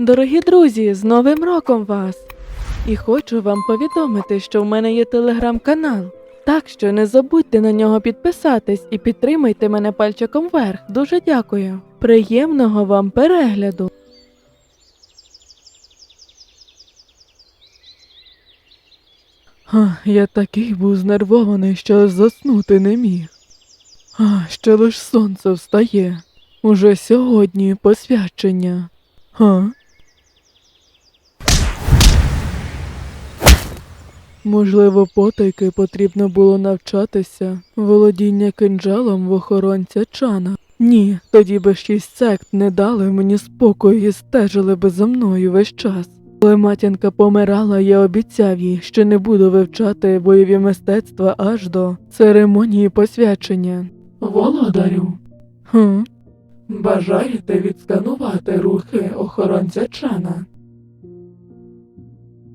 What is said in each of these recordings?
Дорогі друзі, з Новим роком вас! І хочу вам повідомити, що в мене є телеграм-канал. Так що не забудьте на нього підписатись і підтримайте мене пальчиком вверх. Дуже дякую. Приємного вам перегляду! Я такий був знервований, що заснути не міг. А, ще лиш сонце встає. Уже сьогодні посвячення. Га? Можливо, потайки потрібно було навчатися володіння кинджалом в охоронця Чана. Ні, тоді би шість сект не дали мені спокою і стежили би за мною весь час. Коли матінка помирала, я обіцяв їй, що не буду вивчати бойові мистецтва аж до церемонії посвячення. Володарю. Хм. Бажаєте відсканувати рухи охоронця Чана?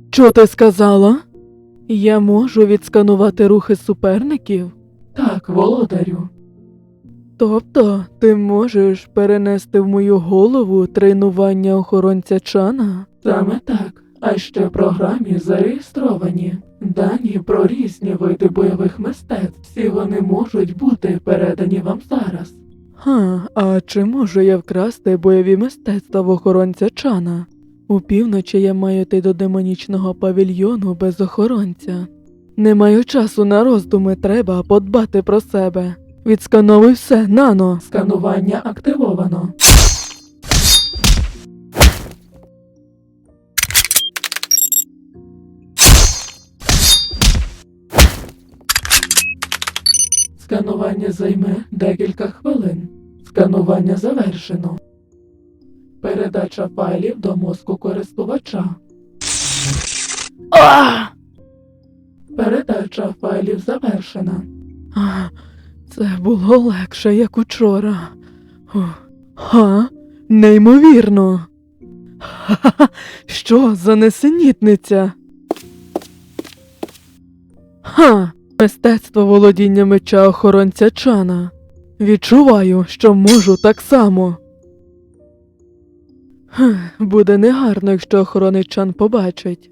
Що ти сказала? Я можу відсканувати рухи суперників? Так, володарю. Тобто ти можеш перенести в мою голову тренування охоронця Чана? Саме так. А ще в програмі зареєстровані дані про різні види бойових мистецтв. Всі вони можуть бути передані вам зараз. Ха, а чи можу я вкрасти бойові мистецтва в охоронця Чана? У півночі я маю йти до демонічного павільйону без охоронця. Не маю часу на роздуми, треба подбати про себе. Відскановуй все, нано. Сканування активовано. Сканування займе декілька хвилин. Сканування завершено. Передача файлів до мозку користувача. Передача файлів завершена. Це було легше, як учора. Га? Неймовірно. Ха-ха-ха, Що за несенітниця? Ха! Мистецтво володіння меча охоронця Чана. Відчуваю, що можу так само. Буде негарно, якщо охоронець Чан побачить.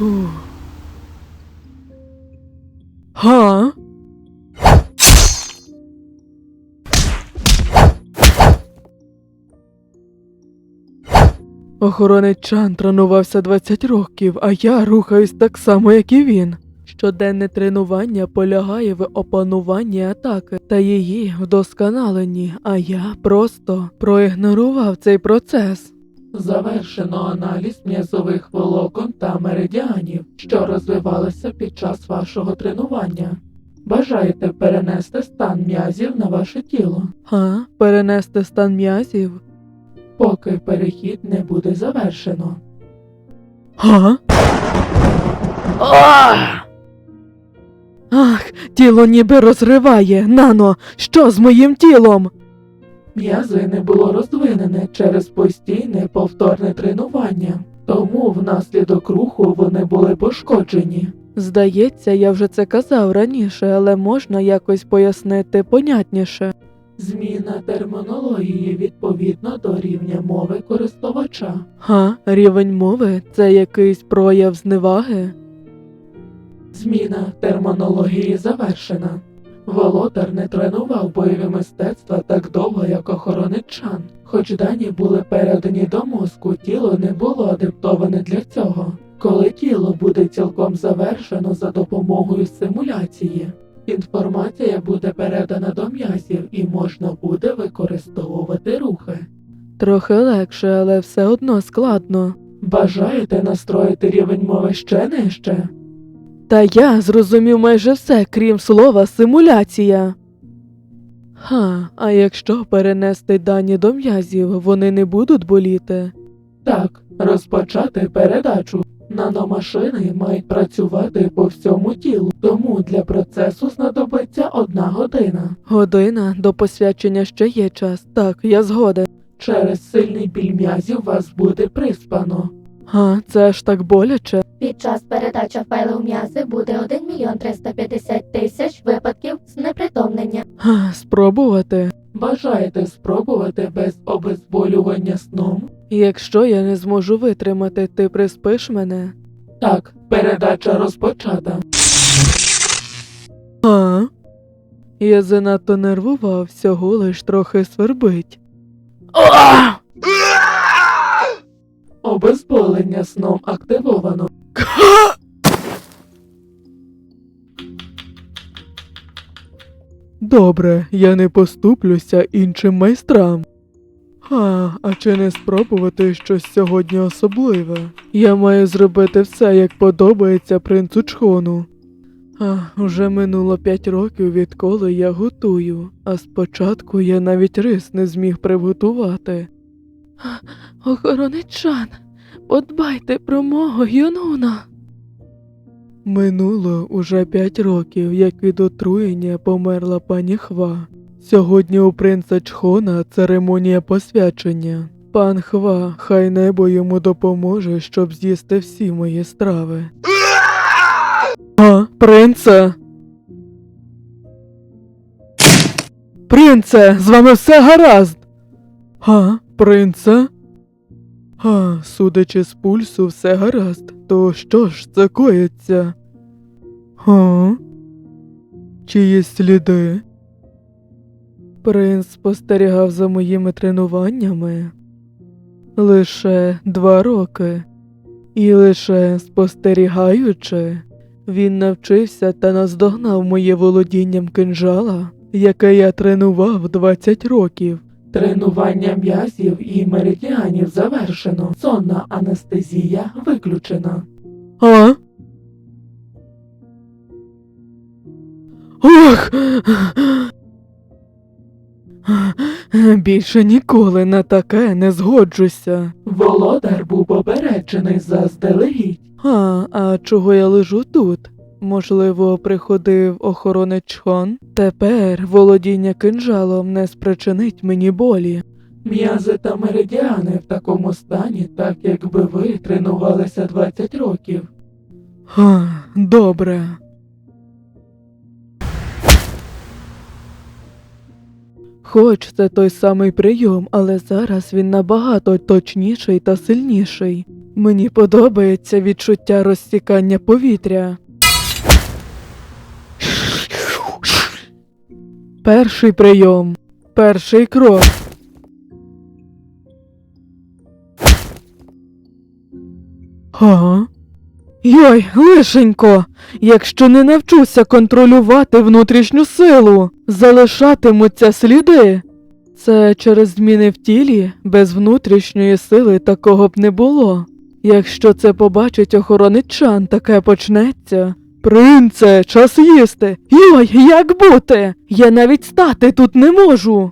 Ух. Га? Охоронець Чан тренувався 20 років, а я рухаюсь так само, як і він. Щоденне тренування полягає в опануванні атаки та її вдосконаленні, а я просто проігнорував цей процес. Завершено аналіз м'язових волокон та меридіанів, що розвивалися під час вашого тренування. Бажаєте перенести стан м'язів на ваше тіло? Га? Перенести стан м'язів? Поки перехід не буде завершено. Га? Ах, тіло ніби розриває. Нано, що з моїм тілом? М'язи не було розвинене через постійне повторне тренування, тому внаслідок руху вони були пошкоджені. Здається, я вже це казав раніше, але можна якось пояснити понятніше. Зміна термінології відповідно до рівня мови користувача. Га, рівень мови це якийсь прояв зневаги? Зміна термінології завершена. Володар не тренував бойові мистецтва так довго, як охоронець Чан. Хоч дані були передані до мозку, тіло не було адаптоване для цього. Коли тіло буде цілком завершено за допомогою симуляції, інформація буде передана до м'язів і можна буде використовувати рухи. Трохи легше, але все одно складно. Бажаєте настроїти рівень мови ще нижче? Та я зрозумів майже все, крім слова симуляція. Ха, а якщо перенести дані до м'язів, вони не будуть боліти? Так, розпочати передачу. Наномашини мають працювати по всьому тілу, тому для процесу знадобиться одна година. Година до посвячення ще є час. Так, я згоден. Через сильний біль м'язів вас буде приспано. А, це ж так боляче. Під час передачі файлу в м'язи буде 1 мільйон 350 тисяч випадків знепритомнення. Га, Спробувати. Бажаєте спробувати без обезболювання сном? Якщо я не зможу витримати, ти приспиш мене? Так, передача розпочата. А? Я занадто нервував, всього лиш трохи свербить. Обезболення сном активовано. Добре, я не поступлюся іншим майстрам. А, а чи не спробувати щось сьогодні особливе? Я маю зробити все, як подобається принцу Чхону. А, уже минуло п'ять років, відколи я готую, а спочатку я навіть рис не зміг приготувати. Охороничан, подбайте про мого юнуна. Минуло уже п'ять років, як від отруєння померла пані Хва. Сьогодні у принца Чхона церемонія посвячення. Пан Хва, хай небо йому допоможе, щоб з'їсти всі мої страви. А, принце. Принце, з вами все гаразд. А, принце? А, судячи з пульсу, все гаразд. То що ж це коїться? А? Чиї сліди? Принц спостерігав за моїми тренуваннями лише два роки, і лише спостерігаючи, він навчився та наздогнав моє володінням кинжала, яке я тренував 20 років. Тренування м'язів і меридіанів завершено. Сонна анестезія виключена. А? Ох! Більше ніколи на таке не згоджуся. Володар був попереджений заздалегідь. А, а чого я лежу тут? Можливо, приходив охоронець Чхон? Тепер володіння кинжалом не спричинить мені болі. М'язи та меридіани в такому стані, так якби ви тренувалися 20 років. А, добре. Хоч це той самий прийом, але зараз він набагато точніший та сильніший. Мені подобається відчуття розсікання повітря. Перший прийом. Перший крок. Ага. Йой, лишенько, якщо не навчуся контролювати внутрішню силу, залишатимуться сліди. Це через зміни в тілі, без внутрішньої сили такого б не було. Якщо це побачить охороничан, таке почнеться. Принце, час їсти. Йой, як бути? Я навіть стати тут не можу.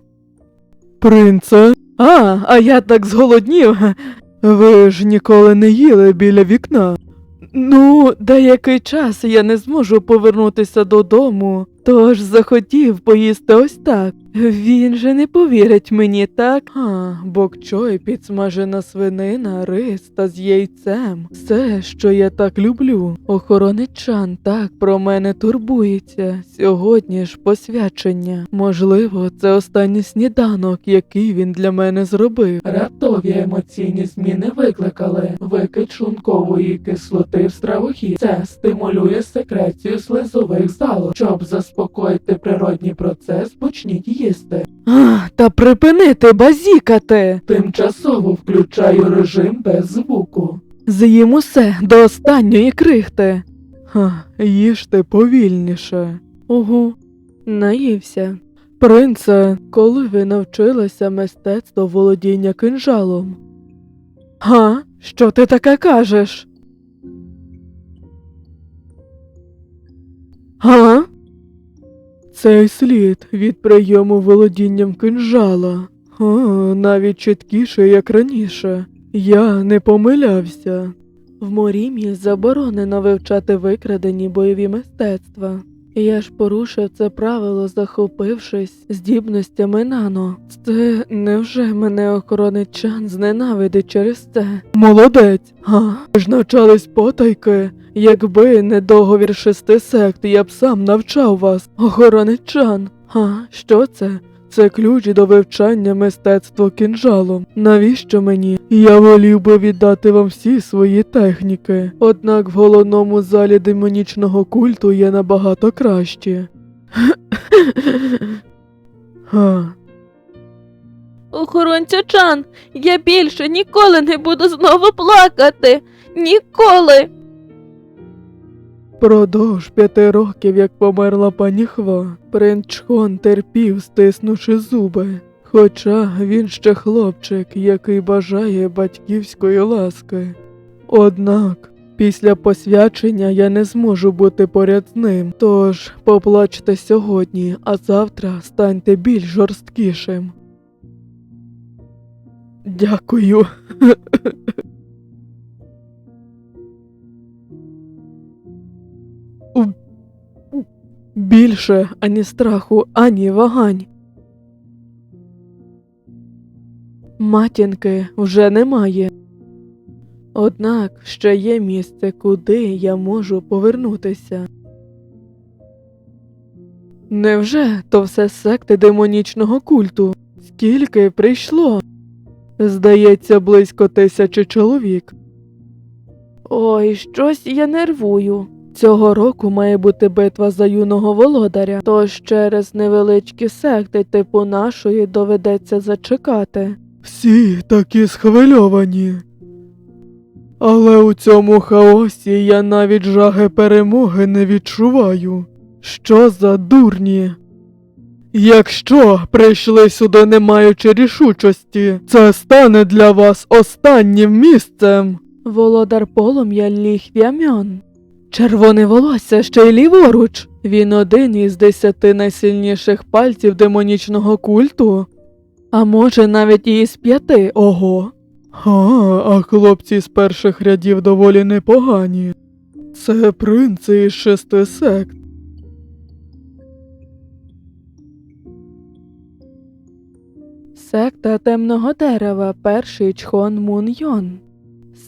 Принце? А, а я так зголоднів. Ви ж ніколи не їли біля вікна. Ну, деякий час я не зможу повернутися додому, тож захотів поїсти ось так. Він же не повірить мені, так? А, бокчой, підсмажена свинина, рис та з яйцем. Все, що я так люблю. Охороничан так про мене турбується. Сьогодні ж посвячення. Можливо, це останній сніданок, який він для мене зробив. Раптові емоційні зміни викликали викид шлункової кислоти в стравохід. Це стимулює секрецію слизових залоз. Щоб заспокоїти природній процес, почніть їсти. Та припинити базікати. Тимчасово включаю режим без звуку. З'їм усе до останньої крихти. Ха, їжте повільніше. Угу, наївся. Принце, коли ви навчилися мистецтво володіння кинжалом? Га? Що ти таке кажеш? Га? Цей слід від прийому володінням кинжала. О, навіть чіткіше, як раніше. Я не помилявся. В Морімі заборонено вивчати викрадені бойові мистецтва. Я ж порушив це правило, захопившись здібностями нано. Це невже мене охоронить чан зненавидить через це? Молодець! А, ж навчались потайки. Якби не договір шести сект, я б сам навчав вас, охоронить чан. А, що це? Це ключ до вивчання мистецтва кінжалом. Навіщо мені? Я волів би віддати вам всі свої техніки. Однак в головному залі демонічного культу є набагато кращі. Га. Охоронця Чан, я більше ніколи не буду знову плакати. Ніколи. Продовж п'яти років, як померла пані Хва, принц Чхон терпів, стиснувши зуби. Хоча він ще хлопчик, який бажає батьківської ласки. Однак, після посвячення я не зможу бути поряд з ним. Тож поплачте сьогодні, а завтра станьте більш жорсткішим. Дякую. Більше ані страху, ані вагань. Матінки вже немає. Однак ще є місце, куди я можу повернутися. Невже то все секти демонічного культу? Скільки прийшло? Здається, близько тисячі чоловік. Ой, щось я нервую. Цього року має бути битва за юного володаря, тож через невеличкі секти типу нашої доведеться зачекати. Всі такі схвильовані. Але у цьому хаосі я навіть жаги перемоги не відчуваю. Що за дурні? Якщо прийшли сюди не маючи рішучості, це стане для вас останнім місцем. Володар полум'я ліг в'ямьон. Червоне волосся ще й ліворуч. Він один із десяти найсильніших пальців демонічного культу. А може навіть і із п'яти, ого. Га, а хлопці з перших рядів доволі непогані. Це принци із шести сект. Секта темного дерева, перший чхон Мун Йон.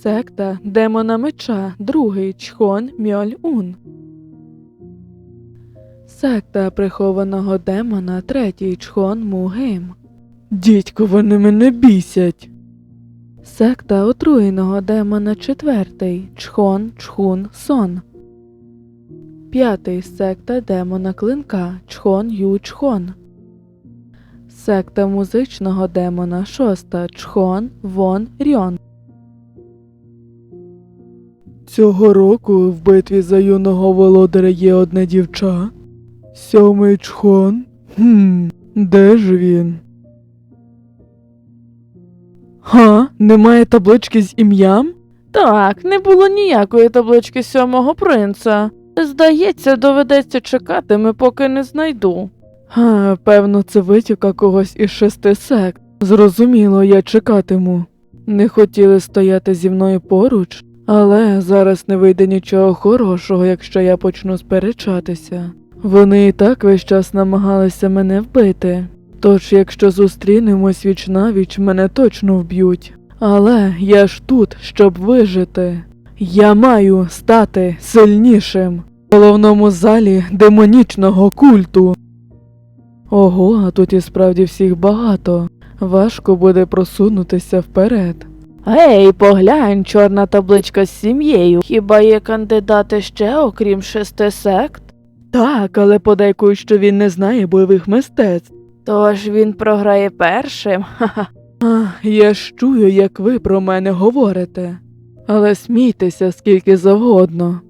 Секта демона меча, другий чхон Мьоль Ун. Секта прихованого демона, третій чхон Мугим. Дідько, вони мене бісять. Секта отруєного демона, четвертий чхон Чхун Сон. П'ятий секта демона клинка чхон Ю Чхон. Секта музичного демона, шоста чхон Вон Рьон. Цього року в битві за юного володаря є одне дівча. Сьомий чхон. Хм, де ж він? Га, немає таблички з ім'ям? Так, не було ніякої таблички сьомого принца. Здається, доведеться чекати, ми поки не знайду. Га, певно, це витівка когось із шести сект. Зрозуміло, я чекатиму. Не хотіли стояти зі мною поруч, але зараз не вийде нічого хорошого, якщо я почну сперечатися. Вони і так весь час намагалися мене вбити. Тож, якщо зустрінемось віч навіч, мене точно вб'ють. Але я ж тут, щоб вижити. Я маю стати сильнішим в головному залі демонічного культу. Ого, а тут і справді всіх багато. Важко буде просунутися вперед. Ей, поглянь, чорна табличка з сім'єю. Хіба є кандидати ще, окрім шести сект? Так, але подейкують, що він не знає бойових мистецтв. Тож він програє першим. Ха-ха. А, я ж чую, як ви про мене говорите. Але смійтеся скільки завгодно.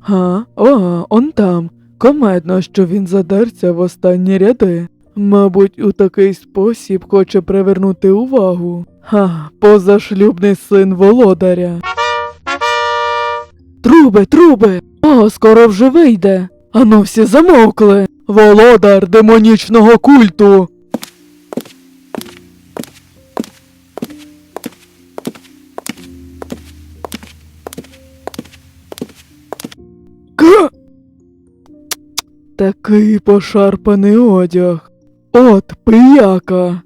Га, о, он там. Комедно, що він задерся в останні ряди. Мабуть, у такий спосіб хоче привернути увагу. Ха, позашлюбний син володаря. Труби, труби! О, скоро вже вийде. Ану всі замовкли. Володар демонічного культу. Такий пошарпаний одяг. От пияка.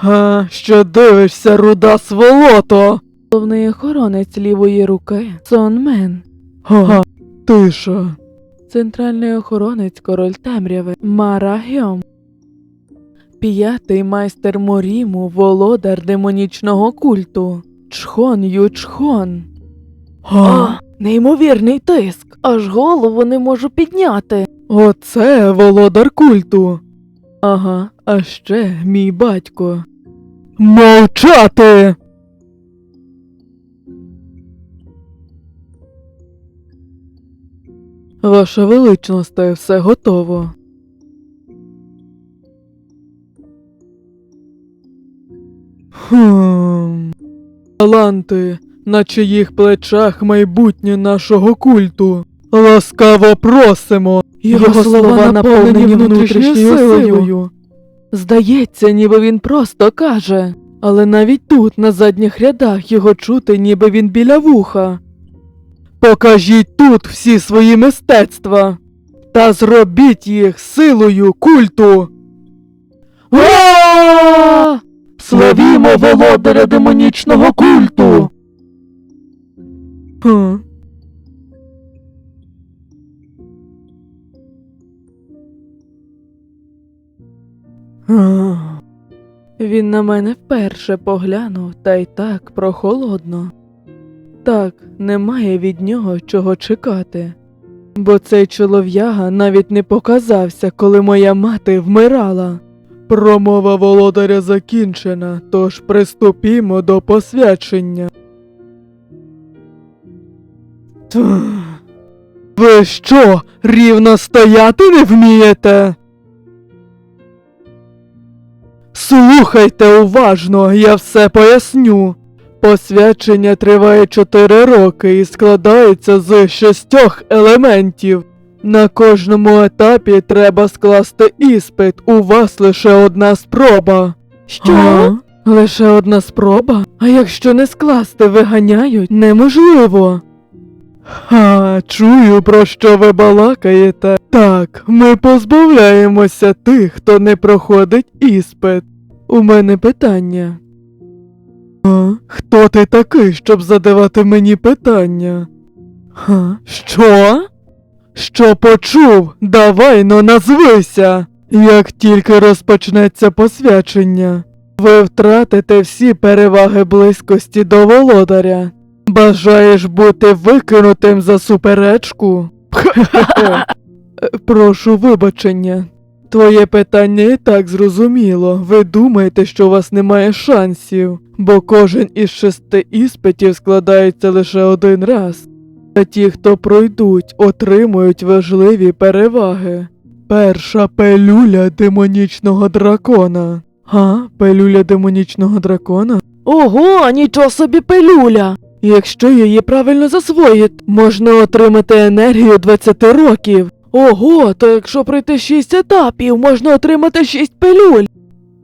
Га, що дивишся, руда сволото? Головний охоронець лівої руки Сонмен. Га, тиша. Центральний охоронець король темряви Мара Гьом. П'ятий майстер Моріму, володар демонічного культу. Чхон Ю Чхон. О, неймовірний тиск. Аж голову не можу підняти. Оце володар культу. Ага, а ще мій батько. Мовчати. Ваша величність, все готово. Хм. Таланти, на чиїх плечах майбутнє нашого культу. Ласкаво просимо. Його, слова наповнені внутрішньою силою. Здається, ніби він просто каже, але навіть тут, на задніх рядах, його чути, ніби він біля вуха. Покажіть тут всі свої мистецтва та зробіть їх силою культу. Ура! Славімо володаря демонічного культу. Він на мене вперше поглянув, та й так прохолодно. Так, немає від нього чого чекати. Бо цей чолов'яга навіть не показався, коли моя мати вмирала. Промова володаря закінчена, тож приступімо до посвячення. Ви що, рівно стояти не вмієте? Слухайте уважно, я все поясню. Посвячення триває 4 роки і складається з шістьох елементів. На кожному етапі треба скласти іспит. У вас лише одна спроба. Що? Лише одна спроба? А якщо не скласти, виганяють неможливо. Ха, чую, про що ви балакаєте. Так, ми позбавляємося тих, хто не проходить іспит. У мене питання. А? Хто ти такий, щоб задавати мені питання? Ха? Що? Що почув? Давай но назвися. Як тільки розпочнеться посвячення, ви втратите всі переваги близькості до володаря. Бажаєш бути викинутим за суперечку? Прошу вибачення. Твоє питання і так зрозуміло. Ви думаєте, що у вас немає шансів, бо кожен із шести іспитів складається лише один раз. Та ті, хто пройдуть, отримують важливі переваги. Перша пелюля демонічного дракона. Га, пелюля демонічного дракона? Ого, нічого собі пелюля! Якщо її правильно засвоїть, можна отримати енергію 20 років. Ого, то якщо пройти 6 етапів, можна отримати 6 пилюль.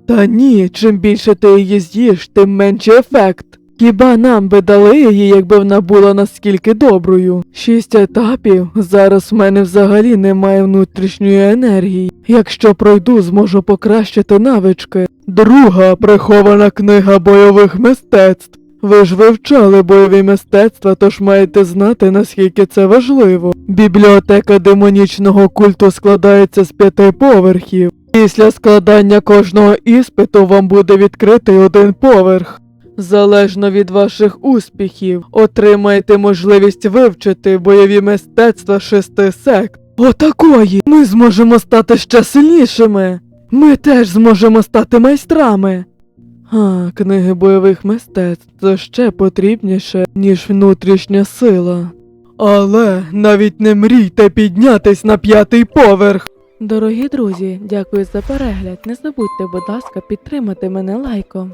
Та ні, чим більше ти її з'їш, тим менший ефект. Хіба нам би дали її, якби вона була наскільки доброю? Шість етапів. Зараз в мене взагалі немає внутрішньої енергії. Якщо пройду, зможу покращити навички. Друга прихована книга бойових мистецтв. Ви ж вивчали бойові мистецтва, тож маєте знати, наскільки це важливо. Бібліотека демонічного культу складається з п'яти поверхів. Після складання кожного іспиту вам буде відкритий один поверх. Залежно від ваших успіхів, отримаєте можливість вивчити бойові мистецтва шести сект. Отакої! Ми зможемо стати ще сильнішими. Ми теж зможемо стати майстрами. А, книги бойових мистецтв це ще потрібніше, ніж внутрішня сила. Але навіть не мрійте піднятись на п'ятий поверх. Дорогі друзі, дякую за перегляд. Не забудьте, будь ласка, підтримати мене лайком.